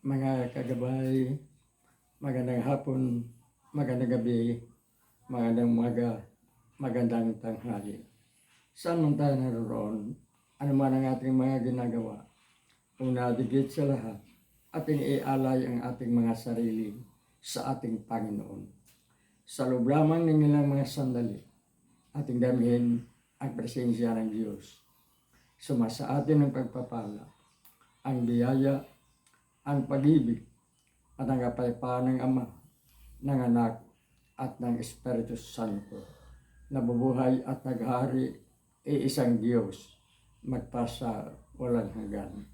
mga kagabay, magandang hapon, magandang gabi, magandang maga, magandang tanghali. Saan man tayo naroon, ano man ang ating mga ginagawa, una digit sa lahat, ating ialay ang ating mga sarili sa ating Panginoon. Sa loob lamang ng ilang mga sandali, ating damhin ang presensya ng Diyos. Sumasa atin ang pagpapala, ang biyaya, ang pag-ibig, at ang kapayapaan ng Ama, ng Anak, at ng Espiritu Santo, na bubuhay at naghari iisang Diyos, magpasa walang hanggan.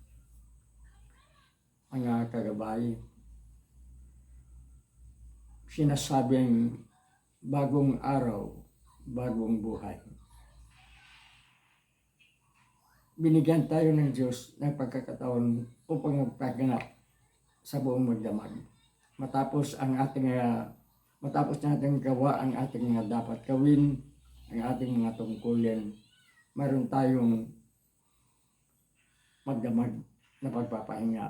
Mga kagabay, sinasabing bagong araw, bagong buhay. Binigyan tayo ng Diyos ng pagkakataon upang magpaganap sa buong magdamag. Matapos ang ating ah, matapos natin gawa ang ating mga dapat gawin, ang ating mga tungkulin, mayroon tayong magdamag na pagpapahinga.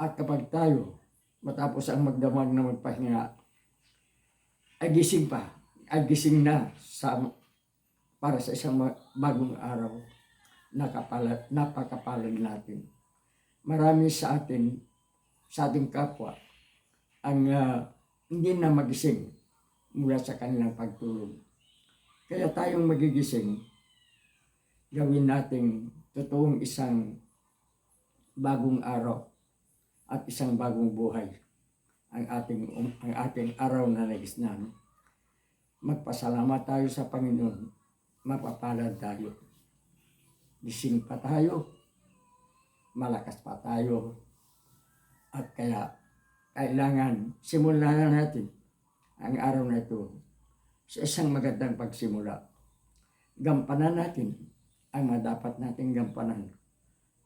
At kapag tayo, matapos ang magdamag na magpahinga, ay gising pa, ay gising na sa, para sa isang bagong araw, nakapala, napakapalad natin. Marami sa atin, sa ating kapwa, ang ah, hindi na magising mula sa kanilang pagtulog. Kaya tayong magigising, gawin nating totoong isang bagong araw at isang bagong buhay ang ating um, ang ating araw na nagisnan. Magpasalamat tayo sa Panginoon, mapapalad tayo. Gising pa tayo, malakas pa tayo, at kaya kailangan simulan na natin ang araw na ito sa isang magandang pagsimula. Gampanan natin ang mga dapat nating gampanan.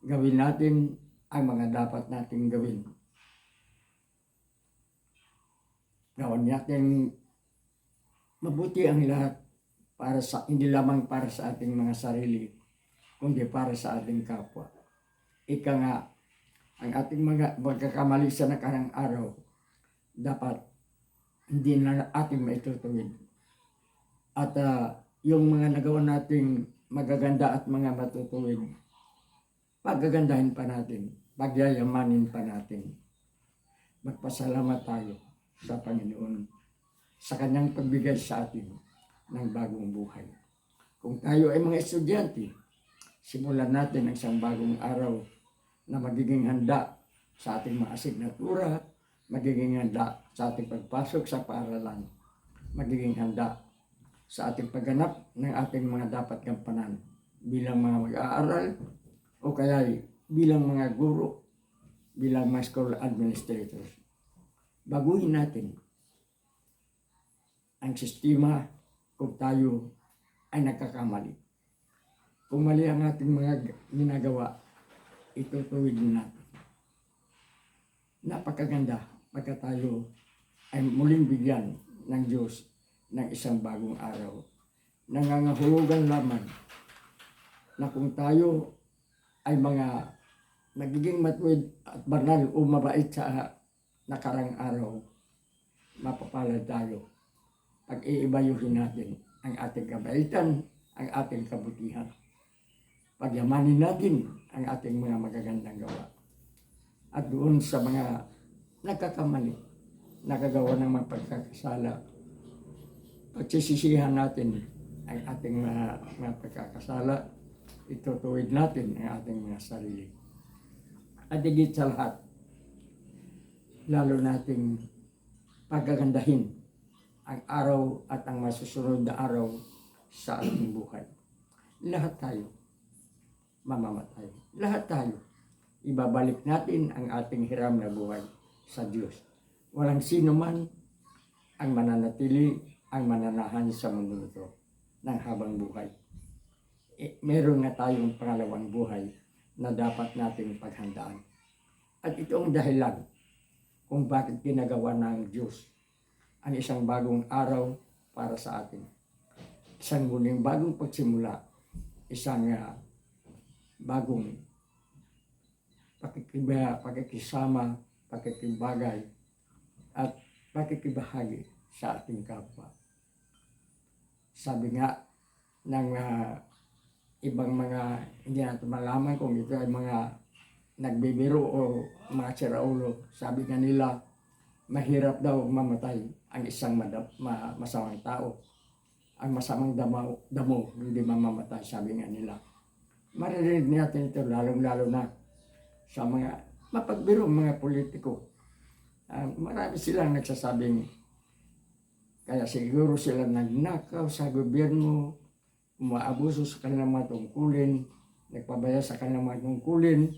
Gawin natin ang mga dapat nating gawin. Gawin natin mabuti ang lahat para sa hindi lamang para sa ating mga sarili, kundi para sa ating kapwa. Ika nga, ang ating mga pagkakamali sa nakarang araw, dapat hindi na ating maitutuwid. At ah, yung mga nagawa nating magaganda at mga matutuwid, pagagandahin pa natin, pagyayamanin pa natin. Magpasalamat tayo sa Panginoon sa kanyang pagbigay sa atin ng bagong buhay. Kung tayo ay mga estudyante, simulan natin ang isang bagong araw na magiging handa sa ating mga asignatura, magiging handa sa ating pagpasok sa paaralan, magiging handa sa ating pagganap ng ating mga dapat gampanan bilang mga mag-aaral o kaya bilang mga guro, bilang mga school administrators. Baguhin natin ang sistema kung tayo ay nagkakamali. Kung mali ang ating mga ginagawa, itutuwid natin. Napakaganda pagka tayo ay muling bigyan ng Diyos ng isang bagong araw. Nangangahulugan lamang na kung tayo ay mga nagiging matuwid at banal o mabait sa nakarang araw, mapapalad tayo pag iibayuhin natin ang ating kabaitan, ang ating kabutihan. Pagyamanin natin ang ating mga magagandang gawa. At doon sa mga nagkakamali, nakagawa ng mga pagkakasala, pagsisisihan natin ang ating mga, mga pagkakasala, itutuwid natin ang ating mga sarili. At higit sa lahat, lalo nating pagagandahin ang araw at ang masusunod na araw sa ating buhay. Lahat tayo mamamatay. Lahat tayo. Ibabalik natin ang ating hiram na buhay sa Diyos. Walang sino man ang mananatili, ang mananahan sa mundo ito ng habang buhay. Eh, meron na tayong pangalawang buhay na dapat nating paghandaan. At ito ang dahilan kung bakit ginagawa ng Diyos ang isang bagong araw para sa atin. Isang muling bagong pagsimula, isang ah, bagong pakikiba, pakikisama pakikibagay, at pakikibahagi sa ating kapwa. Sabi nga ng ah, ibang mga, hindi natin malaman kung ito ay mga nagbibiro o mga siraulo. Sabi nga nila, mahirap daw mamatay ang isang madap, ma, masamang tao. Ang masamang damo, damo hindi mamamatay, sabi nga nila. Maririnig natin ito lalong-lalo na sa mga mapagbiro mga politiko. Ah, marami silang nagsasabing kaya siguro sila nagnakaw sa gobyerno, umaabuso sa kanilang mga tungkulin, nagpabaya sa kanilang mga tungkulin,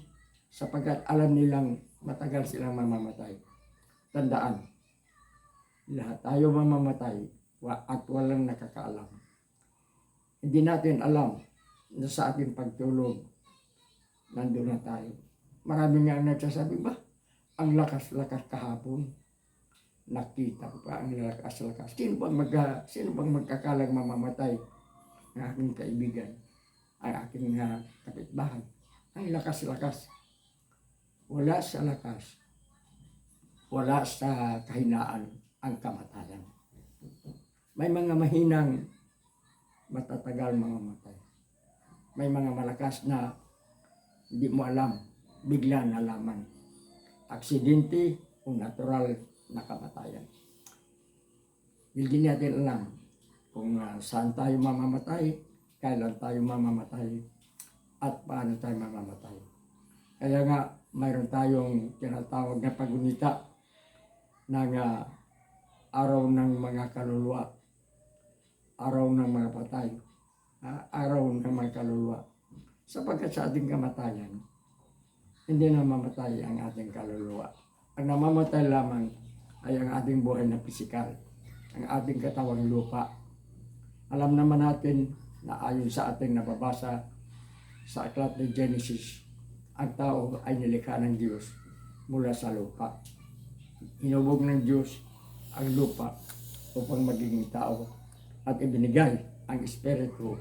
sapagkat alam nilang matagal silang mamamatay. Tandaan, lahat tayo mamamatay at walang nakakaalam. Hindi natin alam na sa ating pagtulog, nandun na tayo. Marami nga nagsasabi ba, ang lakas-lakas kahapon. Nakita ko pa ang lakas-lakas. Sino bang, mag, sino bang magkakalang mamamatay? Ang aking kaibigan, ang aking uh, kapitbahay. Ang lakas-lakas. Wala sa lakas. Wala sa kahinaan ang kamatayan. May mga mahinang matatagal mamamatay. May mga malakas na hindi mo alam, bigla nalaman. Aksidente o natural na kamatayan. Hindi natin alam kung ah, saan tayo mamamatay, kailan tayo mamamatay, at paano tayo mamamatay. Kaya nga, mayroon tayong tinatawag na pagunita ng ah, araw ng mga kaluluwa, araw ng mga patay, ah, araw ng mga kaluluwa. Sapagkat sa ating kamatayan, hindi na mamatay ang ating kaluluwa. Ang namamatay lamang ay ang ating buhay na pisikal, ang ating katawang lupa. Alam naman natin na ayon sa ating nababasa sa aklat ng Genesis, ang tao ay nilikha ng Diyos mula sa lupa. Hinubog ng Diyos ang lupa upang magiging tao at ibinigay ang Espiritu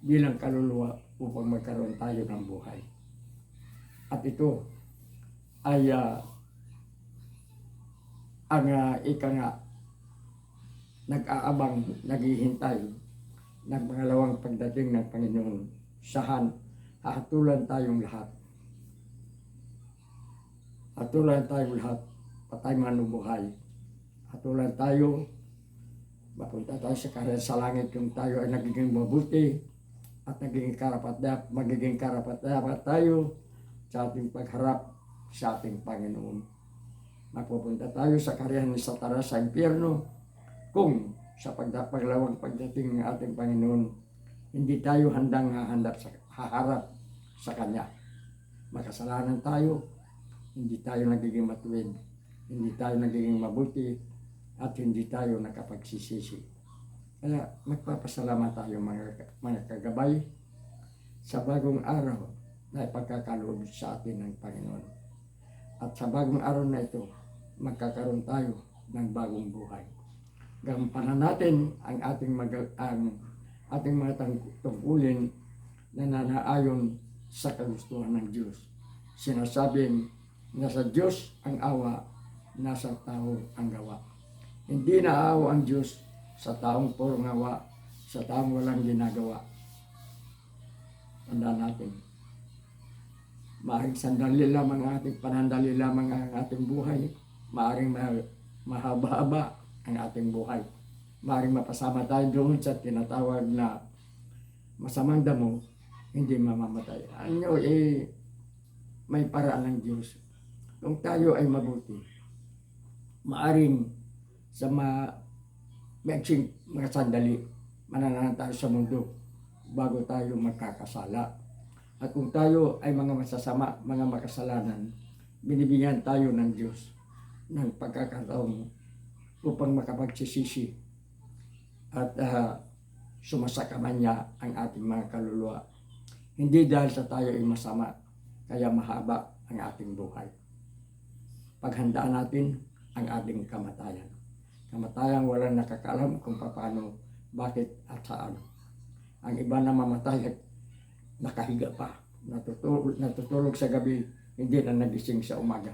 bilang kaluluwa upang magkaroon tayo ng buhay. At ito ay ah, ang uh, ika nga nag-aabang, naghihintay ng pangalawang pagdating ng Panginoon. Sahan, hahatulan tayong lahat. Hatulan tayong lahat, patay man o buhay. Hatulan tayo, mapunta tayo sa karyan sa langit kung tayo ay nagiging mabuti at nagiging karapat dapat, magiging karapat dapat tayo sa ating pagharap sa ating Panginoon. Mapupunta tayo sa karyan ni Satanas sa impyerno kung sa paglawang pagdating ng ating Panginoon, hindi tayo handang hahandap sa, haharap sa Kanya. Makasalanan tayo, hindi tayo nagiging matuwid, hindi tayo nagiging mabuti, at hindi tayo nakapagsisisi. Kaya magpapasalamat tayo mga, mga kagabay sa bagong araw na ipagkakaloob sa atin ng Panginoon. At sa bagong araw na ito, magkakaroon tayo ng bagong buhay. Gampanan natin ang ating mag ang ating mga tungkulin na nanaayon sa kagustuhan ng Diyos. Sinasabing nasa Diyos ang awa, nasa tao ang gawa. Hindi naawa ang Diyos sa taong puro ngawa, sa taong walang ginagawa. Tandaan natin. Maaring sandali lamang ang ating panandali lamang ang ating buhay. Maaring ma- mahaba-haba ang ating buhay. Maaring mapasama tayo doon sa tinatawag na masamang damo, hindi mamamatay. Ano eh, may paraan ng Diyos. Kung tayo ay mabuti, maaring sa ma maiksing mga sandali, mananahan tayo sa mundo bago tayo magkakasala. At kung tayo ay mga masasama, mga makasalanan, binibigyan tayo ng Diyos ng pagkakataon upang makapagsisisi at uh, sumasakaman niya ang ating mga kaluluwa. Hindi dahil sa tayo ay masama, kaya mahaba ang ating buhay. Paghandaan natin ang ating kamatayan. Kamatayan walang nakakaalam kung paano, bakit at saan. Ang iba na mamatay at nakahiga pa, natutulog, natutulog sa gabi, hindi na nagising sa umaga.